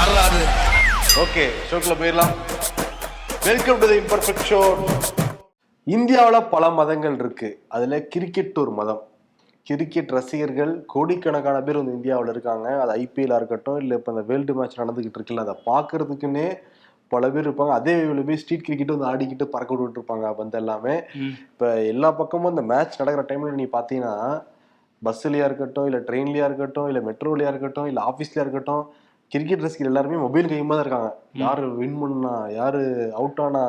யாராது ஓகே ஷோக்குள்ள போயிடலாம். Welcome to the imperfect show இந்தியாவில் பல மதங்கள் இருக்கு. அதுல கிரிக்கெட் ஒரு மதம். கிரிக்கெட் ரசிகர்கள் கோடிக்கணக்கான பேர் வந்து இந்தியாவில் இருக்காங்க. அது ஐபிஎல்லா இருக்கட்டும் இல்லை இப்போ இந்த வேர்ல்டு மேட்ச் நடந்துகிட்டு இருக்குல்ல அதை பார்க்கறதுக்குன்னே பல பேர் இருப்பாங்க. அதே வேளையில போய் ஸ்ட்ரீட் கிரிக்கெட் வந்து ஆடிக்கிட்டு பறக்க விட்டுட்டு இருப்பாங்க வந்து எல்லாமே. இப்போ எல்லா பக்கமும் இந்த மேட்ச் நடக்கிற டைம்ல நீ பார்த்தீங்கன்னா பஸ்ஸுலையா இருக்கட்டும் இல்லை ட்ரெயின்லயா இருக்கட்டும் இல்லை மெட்ரோலையா இருக்கட்டும் இல்லை ஆஃபீஸ்லயா இருக்கட்டும் கிரிக்கெட் ரசிகர் எல்லாருமே மொபைல் கையுமா தான் இருக்காங்க. யாரு வின் பண்ணா யாரு அவுட் ஆனா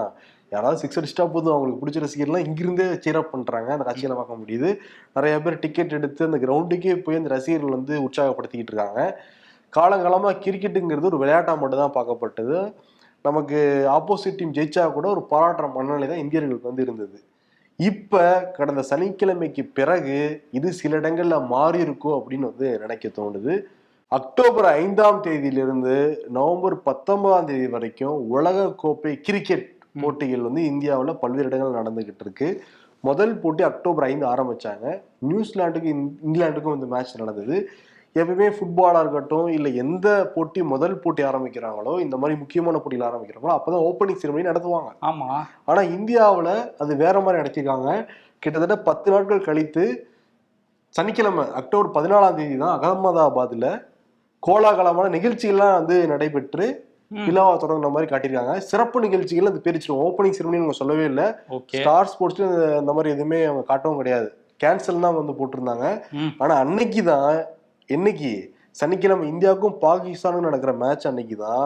யாராவது சிக்ஸ் அடிச்சிட்டா போதும். அவங்களுக்கு பிடிச்ச ரசிகர்லாம் இங்கிருந்தே சீரப் பண்றாங்க. அந்த காட்சியில பார்க்க முடியுது. நிறைய பேர் டிக்கெட் எடுத்து அந்த கிரவுண்டுக்கே போய் அந்த ரசிகர்கள் வந்து உற்சாகப்படுத்திக்கிட்டு இருக்காங்க. காலங்காலமா கிரிக்கெட்டுங்கிறது ஒரு விளையாட்டா மட்டும் தான் பார்க்கப்பட்டது. நமக்கு ஆப்போசிட் டீம் ஜெயிச்சா கூட ஒரு பாராட்டுற மனநிலை தான் இந்தியர்களுக்கு வந்து இருந்தது. இப்ப கடந்த சனிக்கிழமைக்கு பிறகு இது சில இடங்கள்ல மாறி இருக்கும் அப்படின்னு வந்து நினைக்க தோணுது. அக்டோபர் ஐந்தாம் தேதியிலிருந்து நவம்பர் பத்தொன்பதாம் தேதி வரைக்கும் உலக கோப்பை கிரிக்கெட் போட்டிகள் வந்து இந்தியாவில் பல்வேறு இடங்கள் நடந்துகிட்டு இருக்கு. முதல் போட்டி அக்டோபர் ஐந்து ஆரம்பிச்சாங்க. நியூசிலாந்துக்கு இங்- இங்கிலாந்துக்கும் வந்து மேட்ச் நடந்தது. எப்பவுமே ஃபுட்பாலாக இருக்கட்டும் இல்லை எந்த போட்டி முதல் போட்டி ஆரம்பிக்கிறாங்களோ இந்த மாதிரி முக்கியமான போட்டிகள் ஆரம்பிக்கிறாங்களோ அப்பதான் ஓப்பனிங் செரமனி நடத்துவாங்க. ஆமா. ஆனா இந்தியாவுல அது வேற மாதிரி நடத்திருக்காங்க. கிட்டத்தட்ட பத்து நாட்கள் கழித்து சனிக்கிழமை அக்டோபர் பதினாலாம் தேதி தான் அகமதாபாத்ல கோலாகலமான நிகழ்ச்சிகள்லாம் வந்து நடைபெற்று. விழாவை தொடங்குற மாதிரி காட்டியிருக்காங்க. சிறப்பு நிகழ்ச்சிகள் அது பிரிச்சிடும் ஓப்பனிங் செரமனி அவங்க சொல்லவே இல்லை. ஸ்டார் ஸ்போர்ட்ஸ்ல இந்த மாதிரி எதுவுமே அவங்க காட்டவும் கிடையாது. கேன்சல் தான் வந்து போட்டிருந்தாங்க. ஆனா அன்னைக்கு தான் என்னைக்கு? சனிக்கிழமை இந்தியாவுக்கும் பாகிஸ்தானுக்கும் நடக்கிற மேட்ச் அன்னைக்கு தான்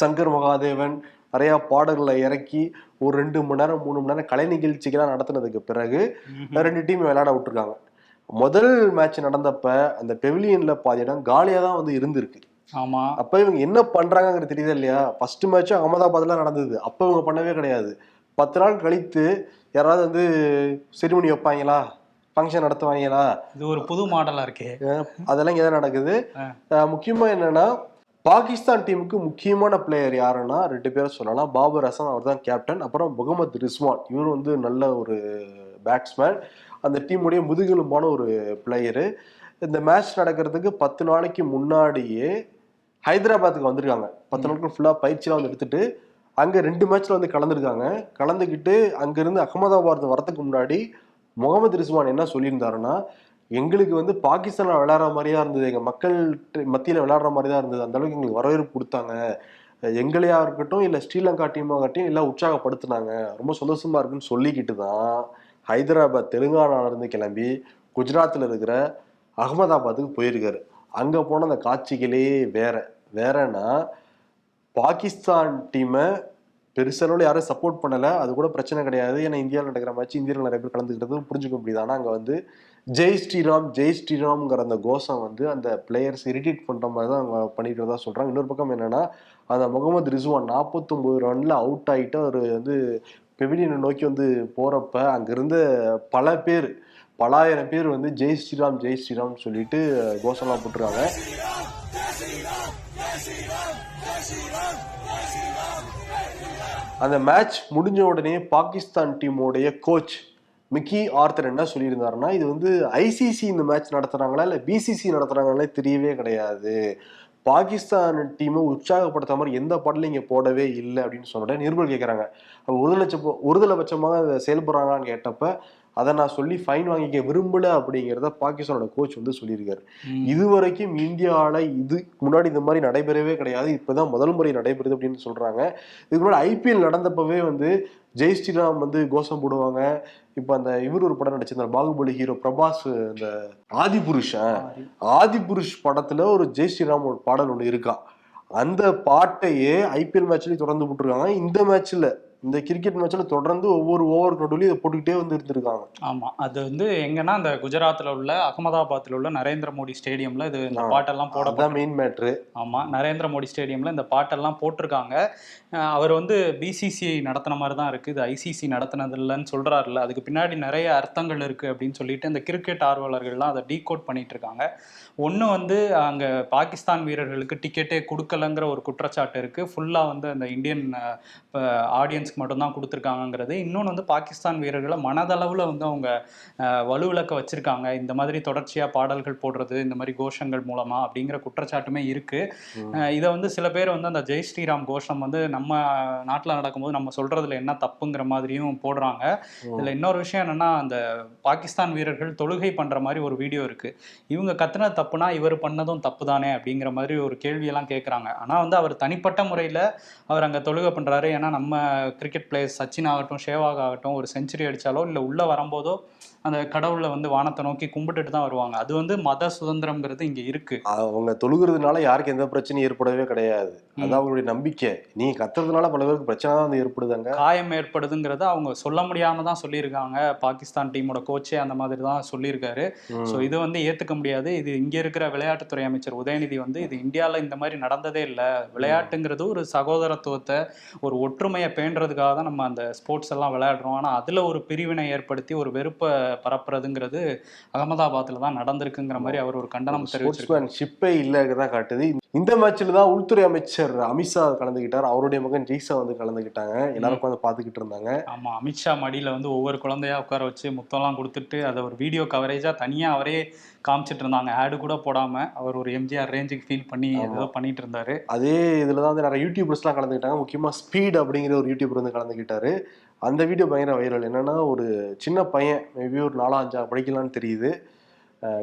சங்கர் மகாதேவன் நிறைய பாடல்களை இறக்கி ஒரு ரெண்டு மணி நேரம் மூணு மணி நேரம் கலை நிகழ்ச்சிகள்லாம் நடத்தினதுக்கு பிறகு ரெண்டு டீம் விளையாட விட்டுருக்காங்க. முதல் மேட்ச் நடந்தப்ப அந்த பெவிலியன்ல பாதி இடம் காலியா தான் வந்து இருந்திருக்கு. ஆமா. அப்ப இவங்க என்ன பண்றாங்கங்கிறது தெரியுதா இல்லையா? ஃபர்ஸ்ட் மேட்ச் அகமதாபாத்ல நடந்தது. அப்ப இவங்க பண்ணவே கிடையாது. பத்து நாள் கழித்து யாராவது வந்து செரிமனி வைப்பாங்களா? ஃபங்க்ஷன் நடத்துவாங்களா? இது ஒரு புது மாடலா இருக்கே. அதெல்லாம் இங்கே தான் நடக்குது முக்கியமா என்னன்னா பாகிஸ்தான் டீமுக்கு முக்கியமான பிளேயர் யாருன்னா ரெண்டு பேரை சொல்லலாம். பாபர் ஹசன் அவர் தான் கேப்டன் அப்புறம் முகமது ரிஸ்வான். இவர் வந்து நல்ல ஒரு பேட்ஸ்மேன் அந்த டீமுடைய முதுகெலும்பான ஒரு பிளேயரு இந்த மேட்ச் நடக்கிறதுக்கு பத்து நாளைக்கு முன்னாடியே ஹைதராபாத்துக்கு வந்திருக்காங்க. பத்து நாட்கள் ஃபுல்லாக பயிற்சியெலாம் வந்து எடுத்துட்டு அங்கே ரெண்டு மேட்ச்ல வந்து கலந்துருக்காங்க. கலந்துக்கிட்டு அங்கேருந்து அகமதாபாத் வரதுக்கு முன்னாடி முகமது ரிஸ்வான் என்ன சொல்லியிருந்தாருன்னா எங்களுக்கு வந்து பாகிஸ்தான்ல விளையாடுற மாதிரியா இருந்தது எங்க மக்கள் மத்தியில விளையாடுற மாதிரி தான் இருந்தது அந்த அளவுக்கு எங்களுக்கு வரவேற்பு கொடுத்தாங்க. எங்களையா இருக்கட்டும் இல்ல ஸ்ரீலங்கா டீமாகட்டும் எல்லாம் உற்சாகப்படுத்துனாங்க. ரொம்ப சந்தோஷமா இருக்குன்னு சொல்லிக்கிட்டு தான் ஹைதராபாத் தெலுங்கானாவிலேருந்து கிளம்பி குஜராத்தில் இருக்கிற அகமதாபாத்துக்கு போயிருக்காரு. அங்கே போன அந்த காட்சிகளே வேற. வேறன்னா பாகிஸ்தான் டீமை பெருசளவில் யாரும் சப்போர்ட் பண்ணலை. அது கூட பிரச்சனை கிடையாது. ஏன்னா இந்தியாவில் நடக்கிற மேட்ச் இந்தியாவில் நிறைய பேர் கலந்துக்கிட்டது புரிஞ்சுக்க முடியுது. ஆனால் அங்கே வந்து ஜெய் ஸ்ரீராம் ஜெய் ஸ்ரீராம்ங்கிற அந்த கோஷம் வந்து அந்த பிளேயர்ஸ் இரிட்டேட் பண்ணுற மாதிரி தான் அவங்க பண்ணிக்கிறதா சொல்கிறாங்க இன்னொரு பக்கம் என்னென்னா அந்த முகமது ரிசுவான் நாற்பத்தொம்பது ரனில் அவுட் ஆகிட்டு அவர் வந்து பெவிலியனை நோக்கி வந்து போகிறப்ப அங்கிருந்த பல பேர் பலாயிரம் பேர் வந்து ஜெய் ஸ்ரீராம் ஜெய் ஸ்ரீராம் சொல்லிட்டு கோஷம்லாம் போட்டிருக்காங்க. அந்த மேட்ச் முடிஞ்ச உடனே பாகிஸ்தான் டீமோடைய கோச் மிக்கி ஆர்த்தர் என்ன சொல்லியிருந்தாருன்னா இது வந்து ஐசிசி இந்த மேட்ச் நடத்துகிறாங்களா இல்லை பிசிசி நடத்துகிறாங்களே தெரியவே கிடையாது. பாகிஸ்தான் டீமை உற்சாகப்படுத்த மாதிரி எந்த பாடலும் இங்கே போடவே இல்லை அப்படின்னு சொன்ன நிருபர் கேட்குறாங்க ஒரு லட்சம் ஒருதலை பட்சமாக அதை செயல்படுறாங்களான்னு கேட்டப்ப அதை நான் சொல்லி ஃபைன் வாங்கிக்க விரும்பல அப்படிங்கிறத பாகிஸ்தானோட கோச் வந்து சொல்லியிருக்காரு. இதுவரைக்கும் இந்தியாவில் இது முன்னாடி இந்த மாதிரி நடைபெறவே கிடையாது. இப்பதான் முதல் முறை நடைபெறுது அப்படின்னு சொல்றாங்க. இதுக்கு முன்னாடி ஐபிஎல் நடந்தப்பவே வந்து ஜெய் ஸ்ரீராம் வந்து கோஷம் போடுவாங்க. இப்போ அந்த இவர் ஒரு படம் நடிச்சிருந்தார். பாகுபலி ஹீரோ பிரபாஸ் இந்த ஆதி புருஷன் ஆதி. புருஷ் படத்துல ஒரு ஜெய் ஸ்ரீராம் ஒரு பாடல் ஒன்று இருக்கா. அந்த பாட்டையே ஐபிஎல் மேட்ச்லயும் தொடர்ந்து போட்டிருக்காங்க. இந்த மேட்ச்ல இந்த கிரிக்கெட் மேட்ச்ல தொடர்ந்து ஒவ்வொரு ஓவர் நடுவுலையும் இதை போட்டுக்கிட்டே வந்து இருந்திருக்காங்க. ஆமா. அது வந்து எங்கன்னா அந்த குஜராத்ல உள்ள அகமதாபாத்ல உள்ள நரேந்திர மோடி ஸ்டேடியம்ல இது இந்த. பாட்டெல்லாம் போட மெயின் மேட்ரு ஆமா. நரேந்திர மோடி ஸ்டேடியம்ல இந்த பாட்டெல்லாம் போட்டிருக்காங்க. அவர் வந்து பிசிசிஐ நடத்தின மாதிரி தான் இருக்கு. இது ஐசிசி நடத்தினது இல்லைன்னு சொல்றாருல்ல. அதுக்கு பின்னாடி நிறைய அர்த்தங்கள் இருக்கு அப்படின்னு சொல்லிட்டு இந்த கிரிக்கெட் ஆர்வலர்கள்லாம் அதை டீகோட் பண்ணிட்டு இருக்காங்க ஒன்று வந்து அங்கே பாகிஸ்தான் வீரர்களுக்கு டிக்கெட்டே கொடுக்கலங்கிற ஒரு குற்றச்சாட்டு இருக்கு. ஃபுல்லாக வந்து அந்த இந்தியன் ஆடியன்ஸ்க்கு பிளேஸ்க்கு மட்டும்தான் கொடுத்துருக்காங்கங்கிறது. இன்னொன்று வந்து பாகிஸ்தான் வீரர்களை மனதளவில் வந்து அவங்க வலுவிளக்க வச்சிருக்காங்க. இந்த மாதிரி தொடர்ச்சியாக பாடல்கள் போடுறது இந்த மாதிரி கோஷங்கள் மூலமா அப்படிங்கிற குற்றச்சாட்டுமே இருக்கு. அஹ், இதை வந்து சில பேர் வந்து அந்த ஜெய் ஸ்ரீராம் கோஷம் வந்து நம்ம நாட்டில் நடக்கும்போது நம்ம சொல்றதுல என்ன தப்புங்கிற மாதிரியும் போடுறாங்க. இதுல இன்னொரு விஷயம் என்னன்னா அந்த பாகிஸ்தான் வீரர்கள் தொழுகை பண்ற மாதிரி ஒரு வீடியோ இருக்கு. இவங்க கத்துனது தப்புனா இவர் பண்ணதும் தப்பு தானே அப்படிங்கிற மாதிரி ஒரு கேள்வியெல்லாம் கேட்குறாங்க ஆனா வந்து அவர் தனிப்பட்ட முறையில அவர் அங்க தொழுகை பண்றாரு. ஏன்னா நம்ம கிரிக்கெட் பிளேயர்ஸ் சச்சின் ஆகட்டும் ஷேவாக் ஆகட்டும் ஒரு செஞ்சுரி அடிச்சாலோ இல்ல உள்ள வரும்போதோ அந்த கடவுளை வந்து வானத்தை நோக்கி கும்பிட்டுட்டு தான் வருவாங்க. அது வந்து மத சுதந்திரம்ங்கிறது இங்க இருக்கு. அவங்க தொழுகிறதுனால யாருக்கு எந்த பிரச்சனையும் ஏற்படவே கிடையாது. அது அவங்களுடைய நம்பிக்கை. நீ கத்துறதுனால பல பேருக்கு பிரச்சனை தான் ஏற்படுதாங்க. காயம் ஏற்படுதுங்கிறத அவங்க சொல்ல முடியாம தான் சொல்லியிருக்காங்க. பாகிஸ்தான் டீமோட கோச்சே அந்த மாதிரி தான் சொல்லியிருக்காரு. ஸோ இது வந்து ஏத்துக்க முடியாது. இது இங்க இருக்கிற விளையாட்டுத்துறை அமைச்சர் உதயநிதி வந்து இது இந்தியால இந்த மாதிரி நடந்ததே இல்லை. விளையாட்டுங்கிறது ஒரு சகோதரத்துவத்தை ஒரு ஒற்றுமையை பேணுறதுக்காக தான் நம்ம அந்த ஸ்போர்ட்ஸ் எல்லாம் விளையாடுறோம். ஆனா அதுல ஒரு பிரிவினை ஏற்படுத்தி ஒரு வெறுப்பை பரப்புறதுங்கிறது அகமதாபாத்ல தான் நடந்திருக்குங்கிற மாதிரி அவர் ஒரு கண்டனம் தெரிவிச்சிருக்காரு. ஷிப்பே இல்லைதான் காட்டுது. இந்த மேட்ச்ல தான் உள்துறை அமைச்சர் அமித்ஷா கலந்துக்கிட்டார் அவருடைய மகன் ஜெய்சா வந்து கலந்துக்கிட்டாங்க எல்லாரும் உட்காந்து பாத்துக்கிட்டு இருந்தாங்க. ஆமா அமித்ஷா மடியில வந்து ஒவ்வொரு குழந்தையா உட்கார வச்சு முத்தம்லாம் கொடுத்துட்டு அதை ஒரு வீடியோ கவரேஜா தனியா அவரே காமிச்சிட்டு இருந்தாங்க. ஆடு கூட போடாம அவர் ஒரு எம்ஜிஆர் ரேஞ்சுக்கு ஃபீல் பண்ணி ஏதோ பண்ணிட்டு இருந்தாரு. அதே இதுல தான் வந்து நிறைய யூடியூபர்ஸ்லாம் கலந்துக்கிட்டாங்க முக்கியமா ஸ்பீட் அப்படிங்கிற ஒரு யூடியூபர் வந்து கலந்துக்கிட்டாரு அந்த வீடியோ பயங்கர வைரல் என்னன்னா ஒரு சின்ன பையன் மேபி ஒரு நாலா அஞ்சா படிக்கலாம்னு தெரியுது.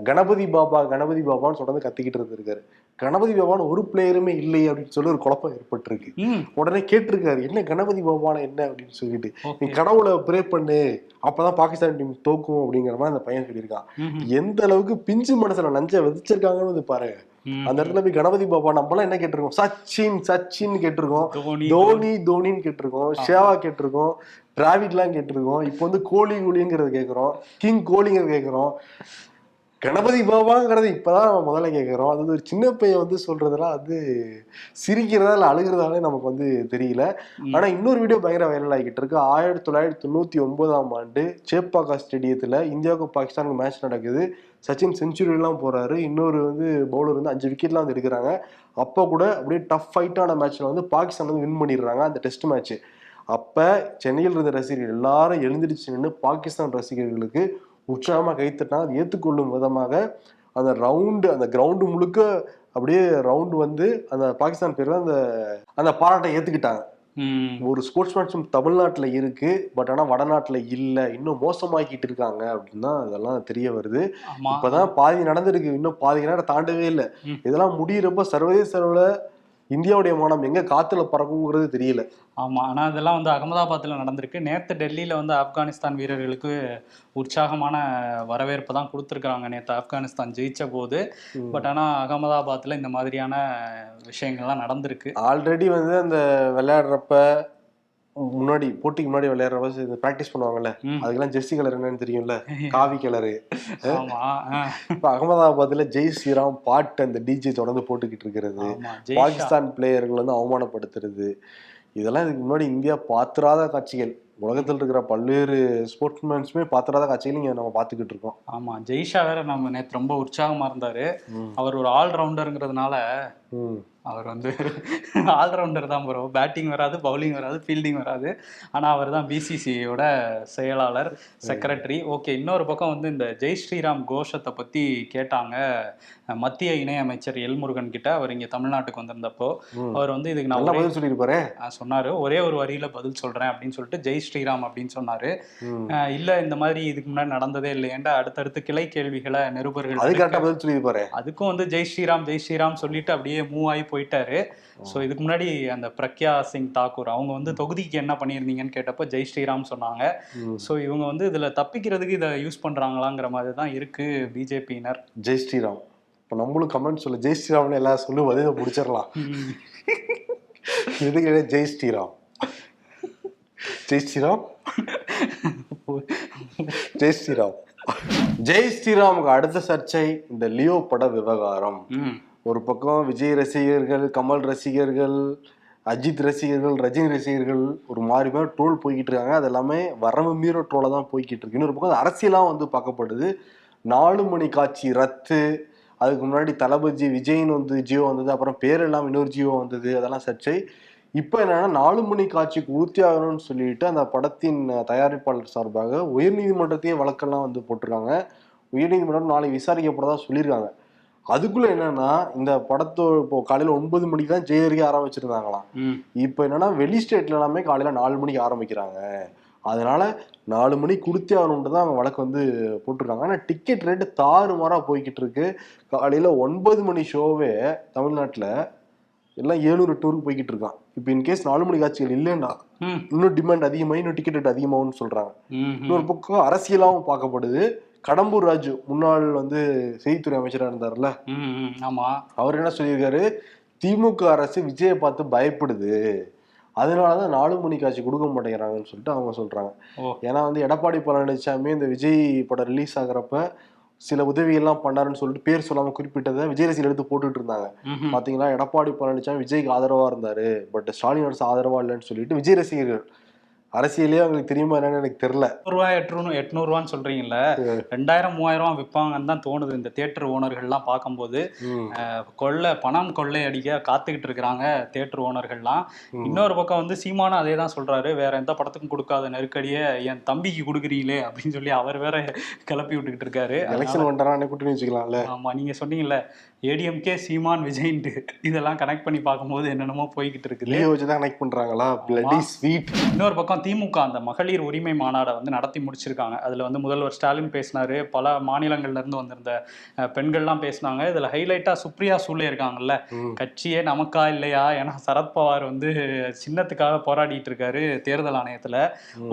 கணபதி பாபா கணபதி பாபான்னு தொடர்ந்து கத்திக்கிட்டு இருந்திருக்காரு. கணபதி பாபான்னு ஒரு பிளேயருமே இல்லை அப்படின்னு சொல்லி ஒரு குழப்பம் ஏற்பட்டிருக்கு. உடனே கேட்டிருக்காரு என்ன கணபதி பாபானா என்ன? அப்படின்னு சொல்லிட்டு. நீ கடவுளை ப்ரே பண்ணு. அப்பதான் பாகிஸ்தான் டீம் தோக்கும் அப்படிங்கிற மாதிரி அந்த பையன் சொல்லியிருக்கான். எந்த அளவுக்கு பிஞ்சு மனசுல நஞ்ச விதிச்சிருக்காங்கன்னு வந்து பாருங்க. அந்த இடத்துல போய் கணபதி பாபா நம்மளாம் என்ன கேட்டிருக்கோம்? சச்சின் சச்சின் கேட்டிருக்கோம். தோனி தோனி தோனின்னு கேட்டிருக்கோம். ஷேவா கேட்டிருக்கோம். டிராவிட்லாம் கேட்டிருக்கோம். இப்போ வந்து கோலி கோலிங்கிறது கேட்குறோம் கிங் கோலிங்கிறது கேட்குறோம் கணபதி பாபாங்கிறது இப்பதான் நம்ம முதல்ல கேட்குறோம் அது வந்து ஒரு சின்ன பையன் வந்து சொல்றதெல்லாம் வந்து சிரிக்கிறதா இல்லை அழுகிறதாலே நமக்கு வந்து தெரியல. ம். ஆனா இன்னொரு வீடியோ பயங்கர வைரல் ஆகிட்டு இருக்கு. ஆயிரத்தி தொள்ளாயிரத்தி தொண்ணூத்தி ஒன்பதாம் ஆண்டு சேப்பாக்கா ஸ்டேடியத்துல இந்தியாவுக்கும் பாகிஸ்தானுக்கு மேட்ச் நடக்குது. சச்சின் செஞ்சுரி எல்லாம் போறாரு. இன்னொரு வந்து பவுலர் வந்து அஞ்சு விக்கெட்லாம் வந்து எடுக்கிறாங்க. அப்போ கூட அப்படியே டஃப் ஃபைட்டான மேட்ச்ல வந்து பாகிஸ்தான் வந்து வின் பண்ணிடுறாங்க அந்த டெஸ்ட் மேட்ச் அப்ப சென்னையில் இருந்த ரசிகர்கள் எல்லாரும் எழுந்திருச்சு நின்று பாகிஸ்தான் ரசிகர்களுக்கு உற்சாகமா கைத்தட்டினா அது ஏற்றுக்கொள்ளும் விதமாக அந்த ரவுண்டு அந்த கிரவுண்டு முழுக்க அப்படியே ரவுண்டு வந்து அந்த பாகிஸ்தான் பேர்ல அந்த அந்த பாராட்டை ஏத்துக்கிட்டாங்க ம். ஒரு ஸ்போர்ட்ஸ்மேன்ஷிப் தமிழ்நாட்டுல இருக்கு பட் ஆனா வடநாட்டுல இல்ல இன்னும் மோசமாக்கிட்டு இருக்காங்க அப்படின்னு தான் இதெல்லாம் தெரிய வருது இப்பதான் பாதி நடந்திருக்கு இன்னும் பாதி நேரம் தாண்டவே இல்லை. இதெல்லாம் முடியிறப்ப சர்வதேச அளவுல இந்தியாவுடைய மானம் எங்க காத்துல பறக்குங்கிறது தெரியல. ஆமா ஆனா இதெல்லாம் வந்து அகமதாபாத்ல நடந்திருக்கு. நேத்து டெல்லியில வந்து ஆப்கானிஸ்தான் வீரர்களுக்கு உற்சாகமான வரவேற்பு தான் கொடுத்துருக்காங்க நேத்து ஆப்கானிஸ்தான் ஜெயிச்ச போது. பட் ஆனா அகமதாபாத்ல இந்த மாதிரியான விஷயங்கள்லாம் நடந்திருக்கு. ஆல்ரெடி வந்து அந்த விளையாடுறப்ப முன்னாடி போட்டிக்கு முன்னாடி விளையாடுறப்ப ப்ராக்டிஸ் பண்ணுவாங்கல்ல. அதுக்கெல்லாம் ஜெர்சி கலர் என்னன்னு தெரியும்ல? காவி கலரு இப்ப அகமதாபாத்ல ஜெய் ஸ்ரீராம் பாட்டு அந்த டிஜே தொடர்ந்து போட்டுக்கிட்டு இருக்கிறது. பாகிஸ்தான் பிளேயர்கள் வந்து அவமானப்படுத்துறது. இதெல்லாம் இதுக்கு முன்னாடி இந்தியா பாத்திராத காட்சிகள். உலகத்தில் இருக்கிற பல்வேறு ஸ்போர்ட்ஸ்மேன்ஸுமே பாத்திராத காட்சிகள் இங்க நம்ம பார்த்துக்கிட்டு இருக்கோம். ஆமா ஜெய்ஷா வேற நம்ம நேத்து ரொம்ப உற்சாகமா இருந்தாரு. அவர் ஒரு ஆல்ரவுண்டருங்கிறதுனால. அவர் வந்து ஆல்ரவுண்டர் தான் ப்ரோ பேட்டிங் வராது பவுலிங் வராது ஃபீல்டிங் வராது. ஆனால் அவர் தான் பிசிசியோட செயலாளர் செக்ரட்டரி ஓகே இன்னொரு பக்கம் வந்து இந்த ஜெய் ஸ்ரீராம் கோஷத்தை பற்றி கேட்டாங்க மத்திய இணையமைச்சர் எல் முருகன் கிட்ட. அவர் இங்கே தமிழ்நாட்டுக்கு வந்திருந்தப்போ. அவர் வந்து இதுக்கு நல்லா பதில் சொல்லியிருப்பாரு? சொன்னார். ஒரே ஒரு வரியில பதில் சொல்கிறேன் அப்படின்னு சொல்லிட்டு ஜெய் ஸ்ரீராம் அப்படின்னு சொன்னார். இல்லை இந்த மாதிரி இதுக்கு முன்னாடி நடந்ததே இல்லையேண்டா அடுத்தடுத்து கிளை கேள்விகளை நிருபர்கள் அது கரெக்டா பதில் சொல்லியிருப்பாரு? அதுக்கும் வந்து ஜெய் ஸ்ரீராம் ஜெய் ஸ்ரீராம் சொல்லிட்டு அப்படியே மூவ் ஆகி போயிட்டாரு. ஸோ இதுக்கு முன்னாடி அந்த பிரக்யா சிங் தாக்கூர் அவங்க வந்து தொகுதிக்கு என்ன பண்ணியிருந்தீங்கன்னு கேட்டப்போ ஜெய் ஸ்ரீராம் சொன்னாங்க. ஸோ இவங்க வந்து இதுல தப்பிக்கிறதுக்கு இதை யூஸ் பண்றாங்களாங்கிற மாதிரி தான் இருக்கு பிஜேபியினர். ஜெய் ஸ்ரீராம். இப்போ நம்மளும் கமெண்ட் சொல்ல ஜெய் ஸ்ரீராம்னு எல்லாம் சொல்லு பதில் முடிச்சிடலாம். எதுக்கு ஜெய் ஸ்ரீராம். ஜெய் ஸ்ரீராம்? ஜெய் ஸ்ரீராம். ஜெய் ஸ்ரீராமுக்கு அடுத்த சர்ச்சை இந்த லியோ பட விவகாரம். ஒரு பக்கம் விஜய் ரசிகர்கள் கமல் ரசிகர்கள் அஜித் ரசிகர்கள் ரஜினி ரசிகர்கள் ஒரு மாதிரி மாதிரி ட்ரோல் போய்கிட்டு இருக்காங்க. அது எல்லாமே வரம்பு மீற ட்ரோலை தான் போய்கிட்டு இருக்கு. இன்னொரு பக்கம் அரசியலாக வந்து பார்க்கப்படுது. நாலு மணி காட்சி ரத்து. அதுக்கு முன்னாடி தளபதி விஜய்னு வந்து ஜியோ வந்தது. அப்புறம் பேர் எல்லாம் இன்னொரு ஜியோ வந்தது. அதெல்லாம் சர்ச்சை. இப்போ என்னென்னா நாலு மணி காட்சிக்கு ஊர்த்தி ஆகணும்னு சொல்லிட்டு அந்த படத்தின் தயாரிப்பாளர் சார்பாக உயர்நீதிமன்றத்தையே வழக்கெல்லாம் வந்து போட்டிருக்காங்க. உயர்நீதிமன்றம் நாளை விசாரிக்கப்படுறதா சொல்லியிருக்காங்க. அதுக்குள்ள என்னன்னா இந்த படத்தோ இப்போ காலையில ஒன்பது மணிக்கு தான் ஜெயரிக்க ஆரம்பிச்சிருந்தாங்களாம். இப்போ என்னன்னா வெளி ஸ்டேட்ல எல்லாமே காலையில நாலு மணிக்கு ஆரம்பிக்கிறாங்க. அதனால நாலு மணி கொடுத்தே ஆகணும்னு தான் அவங்க வழக்கு வந்து போட்டிருக்காங்க. ஆனால் டிக்கெட் ரேட்டு தாறுமாறா போய்கிட்டு இருக்கு காலையில ஒன்பது மணி ஷோவே தமிழ்நாட்டில் எல்லாம் ஏழுநூறு எட்நூறுக்கு போய்கிட்டு இருக்கான் இப்போ இன்கேஸ் நாலு மணி காட்சிகள் இல்லைன்னா இன்னும் டிமாண்ட் அதிகமாகி இன்னும் டிக்கெட் ரேட் அதிகமாகும்னு சொல்றாங்க. ம் இன்னொரு பக்கம் அரசியலாகவும் பார்க்கப்படுது. கடம்பூர் ராஜு முன்னாள் வந்து செய்தித்துறை அமைச்சராக இருந்தார்ல ஆமா. அவர் என்ன சொல்லியிருக்காரு? திமுக அரசு விஜயை பார்த்து பயப்படுது. அதனாலதான் நாலு மணி காட்சி கொடுக்க மாட்டேங்கிறாங்கன்னு சொல்லிட்டு அவங்க சொல்றாங்க. ஏன்னா வந்து எடப்பாடி பழனிசாமி இந்த விஜய் படம் ரிலீஸ் ஆகுறப்ப சில உதவிகள்லாம் பண்ணாருன்னு சொல்லிட்டு பேர் சொல்லாம குறிப்பிட்டதை விஜய் ரசிகர் எடுத்து போட்டுட்டு இருந்தாங்க. பாத்தீங்களா? எடப்பாடி பழனிசாமி விஜய்க்கு ஆதரவா இருந்தாரு. பட் ஸ்டாலின் அரசு ஆதரவா இல்லைன்னு சொல்லிட்டு விஜய் ரசிகர்கள் அரசியலே அவங்களுக்கு தெரியுமா என்னன்னு எனக்கு தெரியல. ரூபா எட்நூறு எட்நூறுவான்னு சொல்றீங்கல்ல? ரெண்டாயிரம் மூவாயிரம் விற்பாங்கன்னு தான் தோணுது. இந்த தியேட்டர் ஓனர்கள்லாம் பார்க்கும்போது. கொள்ளை பணம் கொள்ளை அடிக்க காத்துக்கிட்டு இருக்கிறாங்க தியேட்டர் ஓனர்கள்லாம். இன்னொரு பக்கம் வந்து சீமானும் அதே தான் சொல்றாரு. வேற எந்த படத்துக்கும் கொடுக்காத நெருக்கடியை என் தம்பிக்கு கொடுக்குறீங்களே அப்படின்னு சொல்லி அவர் வேற கிளப்பி விட்டுக்கிட்டு இருக்காரு. எலெக்ஷன் வந்துட்டாரா கூட்டணி வச்சுக்கலாம்ல. ஆமா நீங்க சொன்னீங்கல்ல ஏடிஎம்கே சீமான் விஜய்ன்ட்டு. இதெல்லாம் கனெக்ட் பண்ணி பார்க்கும்போது என்னென்னமோ போய்கிட்டு இருக்குது. கனெக்ட் பண்றாங்களா? இன்னொரு பக்கம் திமுக அந்த மகளிர் உரிமை மாநாடை வந்து நடத்தி முடிச்சிருக்காங்க. அதுல வந்து முதல்வர் ஸ்டாலின் பேசினாரு. பல மாநிலங்கள்ல இருந்து வந்திருந்த பெண்கள்லாம் பேசினாங்க. இதுல ஹைலைட்டா சுப்ரியா சூலே இருக்காங்கல்ல. கட்சியே நமக்கா இல்லையா? ஏன்னா சரத்பவார் வந்து சின்னத்துக்காக போராடிட்டு இருக்காரு தேர்தல் ஆணையத்துல.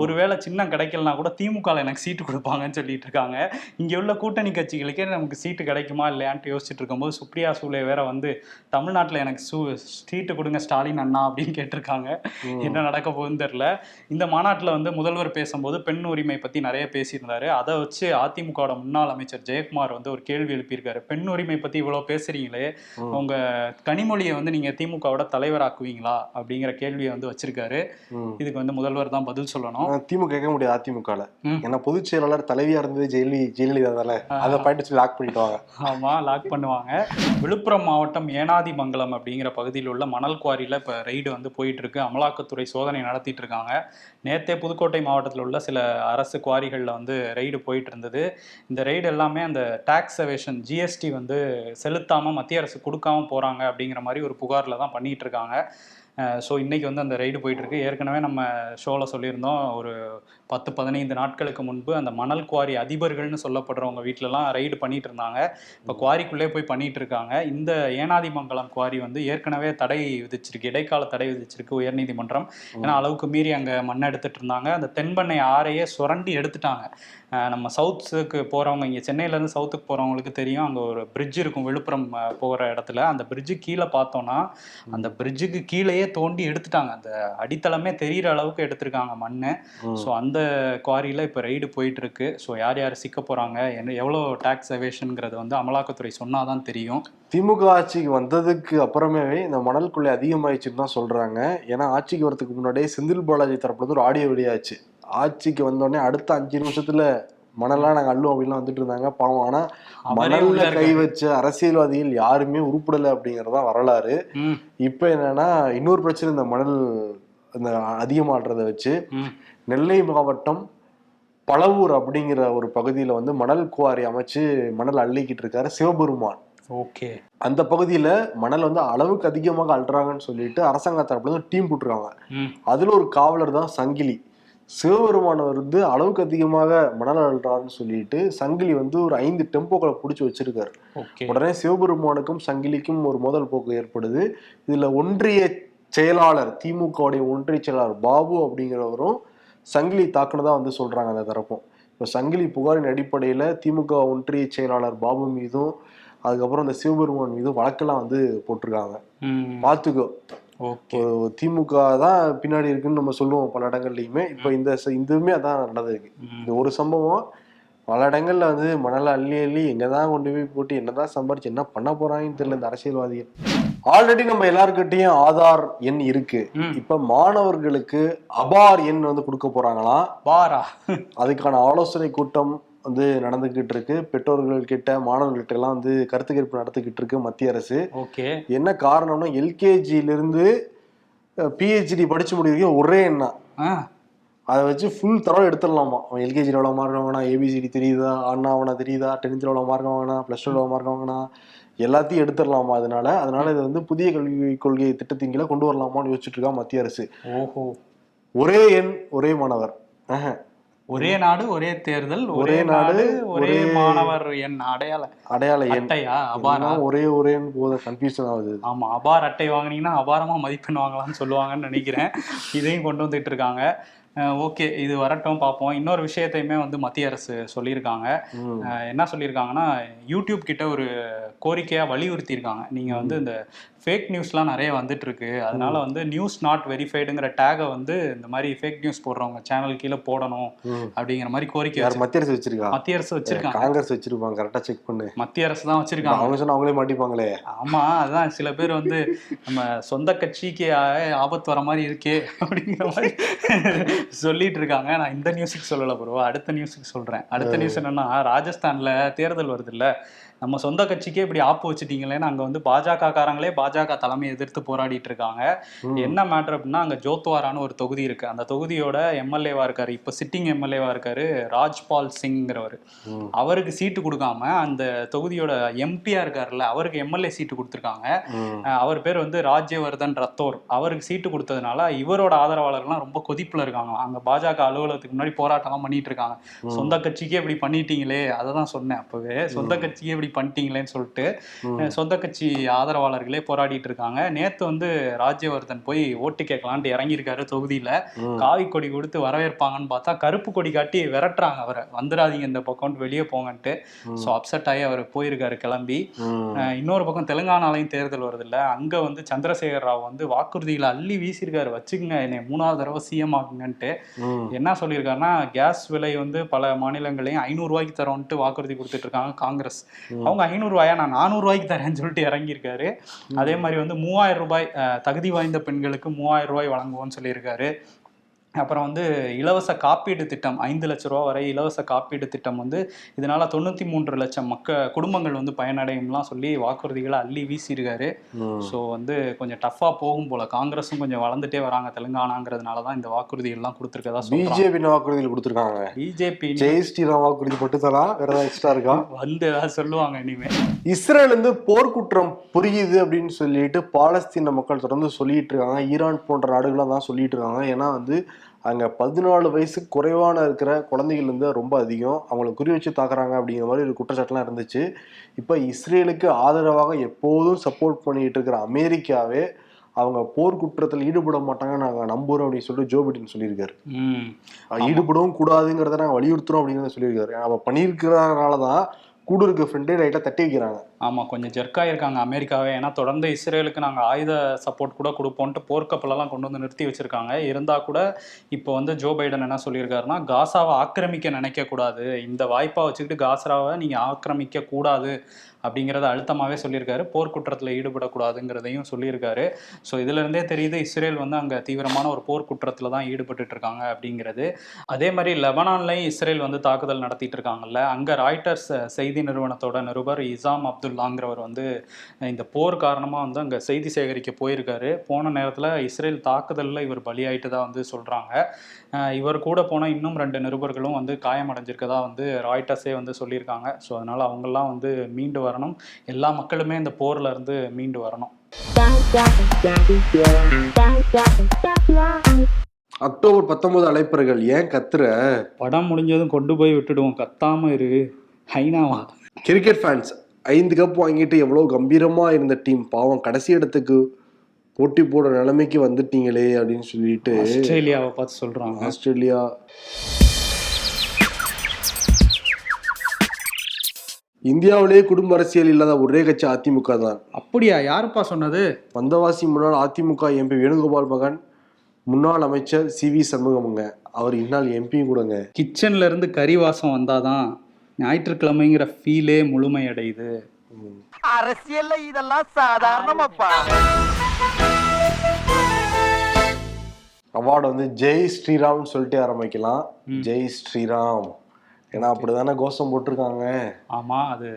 ஒருவேளை சின்னம் கிடைக்கலனா கூட திமுக ல எனக்கு சீட்டு கொடுப்பாங்கன்னு சொல்லிட்டு இருக்காங்க. இங்க உள்ள கூட்டணி கட்சிகளுக்கே நமக்கு சீட்டு கிடைக்குமா இல்லையான்ட்டு யோசிச்சுட்டு இருக்கும்போது சுப்ரியா சூலே வேற வந்து தமிழ்நாட்டுல எனக்கு சூ சீட்டு கொடுங்க ஸ்டாலின் அண்ணா அப்படின்னு கேட்டிருக்காங்க. என்ன நடக்க போகுதுன்னு தெரியல. இந்த மாநாட்டுல வந்து முதல்வர் பேசும்போது பெண் உரிமை பத்தி நிறைய பேசியிருந்தாரு. அதை வச்சு அதிமுகவோட முன்னாள் அமைச்சர் ஜெயக்குமார் வந்து ஒரு கேள்வி எழுப்பியிருக்காரு. பெண் உரிமை பத்தி இவ்வளவு பேசுறீங்களே. உங்க கனிமொழியை வந்து நீங்க திமுகவோட தலைவராக்குவீங்களா? அப்படிங்கிற கேள்வியை வந்து வச்சிருக்காரு. இதுக்கு வந்து முதல்வர் தான் பதில் சொல்லணும். திமுக கேட்க முடியாது அதிமுகல. ம். ஏன்னா பொதுச் செயலாளர் தலைவியா இருந்தது ஜெயலலி ஜெயலலிதா தானே. அதை பாயிண்ட் லாக் பண்ணிட்டு வாங்க ஆமா லாக் பண்ணுவாங்க. விழுப்புரம் மாவட்டம் ஏனாதிமங்கலம் அப்படிங்கிற பகுதியில் உள்ள மணல் குவாரியில இப்ப ரெய்டு வந்து போயிட்டு இருக்கு. அமலாக்கத்துறை சோதனை நடத்திட்டு இருக்காங்க. நேற்றே புதுக்கோட்டை மாவட்டத்தில் உள்ள சில அரசு குவாரிகளில் வந்து ரெய்டு போயிட்டு இருந்தது இந்த ரெய்டு எல்லாமே அந்த டாக்ஸ் அவேஷன் ஜிஎஸ்டி வந்து செலுத்தாமல் மத்திய அரசு கொடுக்காம போறாங்க அப்படிங்கிற மாதிரி ஒரு புகாரில் தான் பண்ணிகிட்டு இருக்காங்க ஸோ இன்னைக்கு வந்து அந்த ரைடு போயிட்டு இருக்கு ஏற்கனவே நம்ம ஷோவில் சொல்லியிருந்தோம் ஒரு பத்து பதினைந்து நாட்களுக்கு முன்பு அந்த மணல் குவாரி அதிபர்கள்னு சொல்லப்படுறவங்க வீட்டிலலாம் ரைடு பண்ணிட்டு இருந்தாங்க இப்போ குவாரிக்குள்ளே போய் பண்ணிட்டு இருக்காங்க இந்த ஏனாதிமங்கலம் குவாரி வந்து ஏற்கனவே தடை விதிச்சிருக்கு இடைக்கால தடை விதிச்சிருக்கு உயர்நீதிமன்றம். ஏன்னா அளவுக்கு மீறி அங்கே மண் எடுத்துட்டு இருந்தாங்க அந்த தென்பெண்ணை ஆறையே சுரண்டி எடுத்துட்டாங்க. நம்ம சவுத்துக்கு போகிறவங்க இங்கே சென்னையிலேருந்து சவுத்துக்கு போகிறவங்களுக்கு தெரியும். அங்கே ஒரு பிரிட்ஜ் இருக்கும் விழுப்புரம் போகிற இடத்துல. அந்த பிரிட்ஜு கீழே பார்த்தோன்னா அந்த பிரிட்ஜுக்கு கீழேயே தோண்டி எடுத்துட்டாங்க. அந்த அடித்தளமே தெரியிற அளவுக்கு எடுத்திருக்காங்க மண் ம். ஸோ அந்த குவாரியில் இப்போ ரைடு போயிட்டு இருக்கு ஸோ யார் யார் சிக்க போகிறாங்க என்ன எவ்வளோ டேக்ஸ் எவேஷனுங்கிறது வந்து அமலாக்கத்துறை சொன்னால் தான் தெரியும். திமுக ஆட்சிக்கு வந்ததுக்கு அப்புறமே இந்த மணல் கொள்ளை அதிகமாயிடுச்சுன்னு தான் சொல்றாங்க. ஏன்னா ஆட்சிக்கு வரதுக்கு முன்னாடியே செந்தில் பாலாஜி தரப்புல ஒரு ஆடியோ வெளியாச்சு. ஆட்சிக்கு வந்தோடனே அடுத்த அஞ்சு நிமிஷத்துல மணல்லாம் நாங்க அள்ளுவோம் அப்படின்லாம் வந்துட்டு இருந்தாங்க. பாவம். ஆனா மணல்ல கை. வச்ச அரசியல்வாதிகள் யாருமே உருப்படலை அப்படிங்கறதுதான் வரலாறு. இப்போ என்னன்னா இன்னொரு பிரச்சனை இந்த மணல் இந்த அதிகமாடுறத வச்சு நெல்லை மாவட்டம் பழவூர் அப்படிங்கிற ஒரு பகுதியில வந்து மணல் குவாரி அமைச்சு மணல் அள்ளிக்கிட்டு இருக்காரு சிவபெருமான். ஓகே. அந்த பகுதியில மணல் வந்து அளவுக்கு அதிகமாக அள்ளுறாங்கன்னு சொல்லிட்டு அரசாங்க தரப்புல டீம் போட்டுருக்காங்க. அதுல ஒரு காவலர் தான் சங்கிலி. சிவபெருமான் வந்து அளவுக்கு அதிகமாக மணல் அள்ளுறாருன்னு சொல்லிட்டு சங்கிலி வந்து ஒரு ஐந்து டெம்போக்களை பிடிச்சி வச்சிருக்காரு. உடனே சிவபெருமானுக்கும் சங்கிலிக்கும் ஒரு மோதல் போக்கு ஏற்படுது. இதுல ஒன்றிய செயலாளர் திமுகவுடைய ஒன்றிய செயலாளர் பாபு அப்படிங்கிறவரும் சங்கிலி தாக்குனதா வந்து சொல்றாங்க அந்த தரப்பும். இப்போ சங்கிலி புகாரின் அடிப்படையில திமுக ஒன்றிய செயலாளர் பாபு மீதும் அதுக்கப்புறம் இந்த சிவபெருமான் மீதும் வழக்கெல்லாம் வந்து போட்டிருக்காங்க. பார்த்துக்கோ திமுக தான் பின்னாடி இருக்குன்னு நம்ம சொல்லுவோம் பல இடங்கள்லையுமே. இப்போ இந்த இதுவுமே அதான் நடந்திருக்கு. இந்த ஒரு சம்பவம் பல இடங்கள்ல வந்து மணலை அள்ளி அள்ளி எங்கதான் கொண்டு போய் போட்டு என்னதான் சம்பாரிச்சு என்ன பண்ண போறாங்கன்னு தெரியல இந்த அரசியல்வாதிகள். ஆல்ரெடி நம்ம எல்லாருக்கிட்டையும் ஆதார் எண் இருக்கு. இப்ப மாணவர்களுக்கு அபார் எண் வந்து கொடுக்க போறாங்களாம். பாரா. அதுக்கான ஆலோசனை கூட்டம் வந்து நடந்துகிட்டு இருக்கு. பெற்றோர்கள் கிட்ட மாணவர்கள்ட்ட எல்லாம் வந்து கருத்து கேட்பு நடத்திக்கிட்டு இருக்கு மத்திய அரசு. ஓகே. என்ன காரணம்னா எல்கேஜில இருந்து பிஹெச்டி படிச்சு முடிக்கிறீங்க ஒரே எண்ணா. ஆ. அதை வச்சு ஃபுல் தரம் எடுத்துடலாமா? அவன் எல்கேஜியில் எவ்வளோ மார்க் வாங்கினா ஏபிசிடி தெரியுதா? அண்ணா அவனா தெரியுதா? டென்த்தில் எவ்வளோ மார்க் வாங்கினா ப்ளஸ் டூ எவ்வளோ மார்க் வாங்கினா எல்லாத்தையும் எடுத்துடலாமா அதனால? அதனால இது வந்து புதிய கல்வி கொள்கை திட்டத்தின் கீழே கொண்டு வரலாமான்னு யோசிச்சுட்டு இருக்கா மத்திய அரசு. ஓஹோ. ஒரே எண் ஒரே மாணவர். ஒரே நாடு ஒரே தேர்தல் ஒரே நாடு, ஒரே மாணவர் என் அடையாள அடையாள அட்டையா அபாரா? ஒரே ஒரேன்னு போத கன்ஃபியூஷன் ஆகுது ஆமா அபார் அட்டை வாங்குனீங்கன்னா அபாரமா மதிப்பெண் வாங்கலாம்னு சொல்லுவாங்கன்னு நினைக்கிறேன். இதையும் கொண்டு வந்துட்டு இருக்காங்க. ஓகே இது வரட்டும் பார்ப்போம் இன்னொரு விஷயத்தையுமே வந்து மத்திய அரசு சொல்லியிருக்காங்க. என்ன சொல்லியிருக்காங்கன்னா யூடியூப் கிட்ட ஒரு கோரிக்கையா வலியுறுத்தி இருக்காங்க நீங்க வந்து இந்த ஃபேக் நியூஸ்லாம் நிறைய வந்துட்டு இருக்கு அதனால வந்து நியூஸ் நாட் வெரிஃபைடுங்கிற டேகை வந்து இந்த மாதிரி ஃபேக் நியூஸ் போடுறவங்க சேனல் கீழே போடணும். அப்படிங்கிற மாதிரி கோரிக்கை யார் மத்திய அரசு வச்சிருக்கா? மத்திய அரசு வச்சிருக்காங்க. காங்கிரஸ் வச்சிருப்பாங்க கரெக்டா செக் பண்ணு. மத்திய அரசு தான் வச்சிருக்காங்க. அவங்க சொன்னா அவங்களே மாட்டிப்பாங்களே. ஆமா அதான் சில பேர் வந்து நம்ம சொந்த கட்சிக்கு ஆபத்து வர மாதிரி இருக்கே அப்படிங்கிற மாதிரி சொல்லிட்டு இருக்காங்க. நான் இந்த நியூஸுக்கு சொல்லல ப்ரோ அடுத்த நியூஸுக்கு சொல்றேன். அடுத்த நியூஸ் என்னன்னா ராஜஸ்தான்ல தேர்தல் வருது இல்ல நம்ம சொந்த கட்சிக்கே இப்படி ஆப்பு வச்சுட்டீங்களேன்னு அங்க வந்து பாஜக காரங்களே பாஜக தலைமையை எதிர்த்து போராடிட்டு இருக்காங்க. என்ன மேட்டர் அப்படின்னா அங்க ஜோத்வாரான்னு ஒரு தொகுதி இருக்கு. அந்த தொகுதியோட எம்எல்ஏவா இருக்காரு. இப்ப சிட்டிங் எம்எல்ஏவா இருக்காரு ராஜ்பால் சிங்கிறவர். அவருக்கு சீட்டு கொடுக்காம அந்த தொகுதியோட எம்பியா இருக்காருல்ல அவருக்கு எம்எல்ஏ சீட்டு கொடுத்துருக்காங்க. அவர் பேர் வந்து ராஜ்யவர்தன் ரத்தோர். அவருக்கு சீட்டு கொடுத்ததுனால இவரோட ஆதரவாளர்கள்லாம் ரொம்ப கொதிப்புல இருக்காங்க. அங்க பாஜக அலுவலகத்துக்கு முன்னாடி போராட்டம்லாம் பண்ணிட்டு இருக்காங்க. சொந்த கட்சிக்கே இப்படி பண்ணிட்டீங்களே அதை தான் சொன்னேன் அப்பவே. சொந்த கட்சிக்கே இப்படி பண்ணிட்டீங்களேன்னு சொல்லிட்டு சொந்த கட்சி ஆதரவாளர்களே போராடிட்டு இருக்காங்க. நேத்து வந்து ராஜ்யவர்தன் போய் ஓட்டு கேட்கலான்ட்டு இறங்கியிருக்காரு தொகுதியில. காவி கொடி கொடுத்து வரவேற்பாங்கன்னு பார்த்தா கருப்பு கொடி காட்டி விரட்டுறாங்க அவரை. வந்துடாதீங்க இந்த பக்கம் வெளியே போங்கன்ட்டு. ஸோ அப்செட் ஆகி அவர் போயிருக்காரு கிளம்பி. இன்னொரு பக்கம் தெலுங்கானாலையும் தேர்தல் வருது இல்ல அங்க வந்து சந்திரசேகர் ராவ் வந்து வாக்குறுதிகளை அள்ளி வீசியிருக்காரு. வச்சுக்கங்க என்னை மூணாவது தடவை சிஎம் ஆகுங்கன்ட்டு. என்ன சொல்லியிருக்காருன்னா கேஸ் விலை வந்து பல மாநிலங்களையும் ஐநூறு ரூபாய்க்கு தரோன்ட்டு வாக்குறுதி கொடுத்துட்டு இருக்காங்க காங்கிரஸ். அவங்க ஐநூறு ரூபாயா நான் நானூறு ரூபாய்க்கு தரேன்னு சொல்லிட்டு இறங்கியிருக்காரு. அதே மாதிரி வந்து மூவாயிரம் ரூபாய் தகுதி வாய்ந்த பெண்களுக்கு மூவாயிரம் ரூபாய் வழங்குவோம்னு சொல்லியிருக்காரு. அப்புறம் வந்து இலவச காப்பீடு திட்டம் ஐந்து லட்ச ரூபா வரை இலவச காப்பீடு திட்டம் வந்து இதனால தொண்ணூத்தி மூன்று லட்சம் மக்க குடும்பங்கள் வந்து பயனடையும்லாம் சொல்லி வாக்குறுதிகளை அள்ளி வீசியிருக்காரு. ஸோ வந்து கொஞ்சம் டஃப்பாக போகும் போல. காங்கிரஸும் கொஞ்சம் வளர்ந்துட்டே வராங்க தெலுங்கானாங்கிறதுனால தான் இந்த வாக்குறுதி எல்லாம் கொடுத்துருக்கதா பிஜேபி வாக்குறுதியில் கொடுத்துருக்காங்க. பிஜேபி ஜெய் ஸ்ரீராம் வாக்குறுதி மட்டும்தானா வேற ஏதாவது எக்ஸ்ட்ரா இருக்கா? வந்து ஏதாவது சொல்லுவாங்க இனிமே. இஸ்ரேல் வந்து போர்க்குற்றம் புரியுது அப்படின்னு சொல்லிட்டு பாலஸ்தீன மக்கள் தொடர்ந்து சொல்லிட்டு இருக்காங்க. ஈரான் போன்ற நாடுகள்லாம் தான் சொல்லிட்டு இருக்காங்க. ஏன்னா வந்து அங்க பதினாலு வயசு குறைவான இருக்கிற குழந்தைகள் வந்து ரொம்ப அதிகம். அவங்களை குறி வச்சு தாக்குறாங்க அப்படிங்கிற மாதிரி ஒரு குற்றச்சாட்டுலாம் இருந்துச்சு. இப்போ இஸ்ரேலுக்கு ஆதரவாக எப்போதும் சப்போர்ட் பண்ணிட்டு இருக்கிற அமெரிக்காவே அவங்க போர் குற்றத்தில் ஈடுபட மாட்டாங்க நாங்கள் நம்புறோம் அப்படின்னு சொல்லிட்டு ஜோ பிடன் சொல்லியிருக்காரு. ஈடுபடவும் கூடாதுங்கிறத நாங்கள் வலியுறுத்துறோம் அப்படிங்கிறத சொல்லியிருக்காரு. அவ பண்ணியிருக்கிறதுனால தான் கூட இருக்க ஃப்ரெண்டே லைட்டாக தட்டி வைக்கிறாங்க ஆமாம் கொஞ்சம் ஜெர்க்காயிருக்காங்க அமெரிக்காவே ஏன்னா தொடர்ந்து இஸ்ரேலுக்கு நாங்கள் ஆயுத சப்போர்ட் கூட கொடுப்போன்ட்டு போர்க்கப்பலெல்லாம் கொண்டு வந்து நிறுத்தி வச்சுருக்காங்க. இருந்தால் கூட இப்போ வந்து ஜோ பைடன் என்ன சொல்லியிருக்காருன்னா காசாவை ஆக்கிரமிக்க நினைக்கக்கூடாது இந்த வாய்ப்பாக வச்சுக்கிட்டு காசாவை நீங்கள் ஆக்கிரமிக்க கூடாது அப்படிங்கிறத அழுத்தமாகவே சொல்லியிருக்காரு. போர்க்குற்றத்தில் ஈடுபடக்கூடாதுங்கிறதையும் சொல்லியிருக்காரு. ஸோ இதுல இருந்தே தெரியுது இஸ்ரேல் வந்து அங்கே தீவிரமான ஒரு போர்க்குற்றத்தில் தான் ஈடுபட்டுட்டு இருக்காங்க அப்படிங்கிறது. அதே மாதிரி லெபனான்லையும் இஸ்ரேல் வந்து தாக்குதல் நடத்திட்டு இருக்காங்கல்ல அங்கே ராய்ட்டர்ஸ் செய்தி நிறுவனத்தோட நிருபர் இசாம் அப்துல் அப்துல்லாங்கிறவர் வந்து இந்த போர் காரணமா வந்து அங்க செய்தி சேகரிக்க போயிருக்காரு. போன நேரத்துல இஸ்ரேல் தாக்குதல்ல இவர் பலியாயிட்டு தான் வந்து சொல்றாங்க. அஹ் இவர் கூட போன இன்னும் ரெண்டு நிருபர்களும் வந்து காயமடைஞ்சிருக்கதா வந்து ராய்ட்டர்ஸே வந்து சொல்லியிருக்காங்க. ஸோ அதனால அவங்கெல்லாம் வந்து மீண்டு வரணும். எல்லா மக்களுமே இந்த போர்ல இருந்து மீண்டு வரணும். அக்டோபர் பத்தொன்பது அழைப்பர்கள் ஏன் கத்துற? படம் முடிஞ்சதும் கொண்டு போய் விட்டுடுவோம். கத்தாம இரு. ஹைனாவா? கிரிக்கெட் ஃபேன்ஸ் ஐந்து கப் வாங்கிட்டு எவ்வளோ கம்பீரமா இருந்த டீம் பாவம் கடைசி இடத்துக்கு போட்டி போடுற நிலைமைக்கு வந்துட்டீங்களே அப்படின்னு சொல்லிட்டு ஆஸ்திரேலியாவை பார்த்து சொல்றாங்க. ஆஸ்திரேலியா. இந்தியாவிலேயே குடும்ப அரசியல் இல்லாத ஒரே கட்சி அதிமுக தான். அப்படியா? யாருப்பா சொன்னது? வந்தவாசி முன்னாள் அதிமுக எம்பி வேணுகோபால் மகன் முன்னாள் அமைச்சர் சி வி சண்முகமுங்க. அவர் இந்நாள் எம்பியும் கூடங்க. கிச்சன்ல இருந்து கறி வாசம் வந்தாதான் ஞாயிற்றுக்கிழமைங்கிற ஃபீலே முழுமையடையுது. அரசியல்ல இதெல்லாம் சாதாரணமாப்பா. அவார்டு வந்து ஜெய் ஸ்ரீராம்னு சொல்லிட்டு ஆரம்பிக்கலாம். ஜெய் ஸ்ரீராம். ஏன்னா அப்படிதானே கோஷம் போட்டிருக்காங்க. ஆமா அது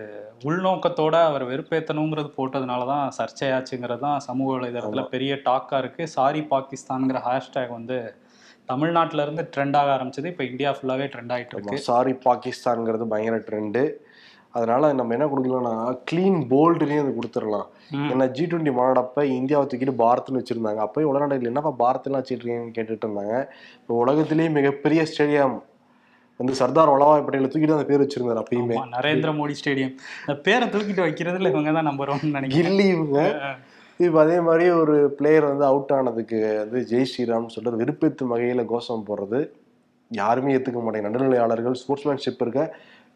உள்நோக்கத்தோட அவர் வெறுப்பேத்தணுங்கிறது போட்டதுனால தான் சர்ச்சையாச்சுங்கிறது தான் சமூக வலைதளத்துல பெரிய டாக்கா இருக்கு. சாரி பாகிஸ்தான்ங்கிற ஹேஷ்டேக் வந்து தமிழ்நாட்டுல இருந்து ட்ரெண்ட் ஆக ஆரம்பிச்சது. இப்போ இந்தியா ஃபுல்லாவே ட்ரெண்ட் ஆயிட்டு இருக்கு. சாரி பாகிஸ்தான்ங்கிறது பயங்கர ட்ரெண்டு அதனால நம்ம என்ன கொடுக்கலாம்னா க்ளீன் போல்டுலேயும் அது கொடுத்துடலாம். ஏன்னா ஜி டுவெண்ட்டி மாநாடப்ப இந்தியாவை தூக்கிட்டு பாரத்னு வச்சிருந்தாங்க. அப்போயும் உலகநாடுகள் என்னப்பா பாரத்லாம் வச்சிருக்கீங்கன்னு கேட்டுட்டு இருந்தாங்க. இப்போ உலகத்திலேயே மிகப்பெரிய ஸ்டேடியம் வந்து சர்தார் வல்லபாய் பட்டேலை தூக்கிட்டு அந்த பேர் வச்சிருந்தாரு அப்பயுமே. நரேந்திர மோடி ஸ்டேடியம் பேரை தூக்கிட்டு வைக்கிறதுல இவங்க தான் நம்பர் ஒன் நினைக்கிறேன். இவங்க. இப்போ அதே மாதிரி ஒரு பிளேயர் வந்து அவுட் ஆனதுக்கு வந்து ஜெய் ஸ்ரீராம்னு சொல்லிட்டு விருப்பத்தும் வகையில் கோஷம் போடுறது யாருமே ஏற்றுக்க மாட்டாங்க. நடுநிலையாளர்கள் ஸ்போர்ட்ஸ்மேன்ஷிப் இருக்க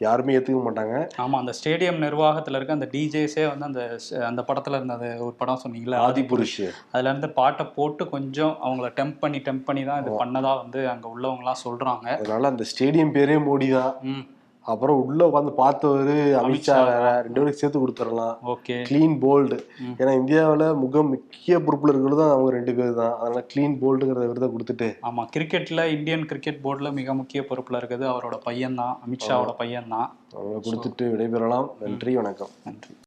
யாருமே ஏற்றுக்க மாட்டாங்க. ஆமா அந்த ஸ்டேடியம் நிர்வாகத்துல இருக்க அந்த டிஜேஸே வந்து அந்த அந்த படத்துல இருந்த அது ஒரு படம் சொன்னீங்கல்ல ஆதிபுருஷ் அதுல இருந்து பாட்டை போட்டு கொஞ்சம் அவங்கள டெம்ப் பண்ணி டெம்ப் பண்ணி தான் இது பண்ணதா வந்து அங்க உள்ளவங்கலாம் சொல்றாங்க. அதனால அந்த ஸ்டேடியம் பேரே மோடி தான் ம். அப்புறம் உள்ள உட்காந்து பார்த்தவரு அமித்ஷா. வேற ரெண்டு பேருக்கு சேர்த்து கொடுத்துடலாம். ஓகே. Clean bowled. ஏன்னா இந்தியாவில் முக முக்கிய பொறுப்புல இருக்கிறது தான் அவங்க ரெண்டு பேர் தான். அதனால க்ளீன் போல்டுங்கிறத விருதை கொடுத்துட்டு. ஆமா கிரிக்கெட்ல இந்தியன் கிரிக்கெட் போர்டுல மிக முக்கிய பொறுப்புல இருக்குது அவரோட பையன் தான் அமித்ஷாவோட பையன் தான் அவங்க கொடுத்துட்டு விடைபெறலாம். நன்றி வணக்கம். நன்றி.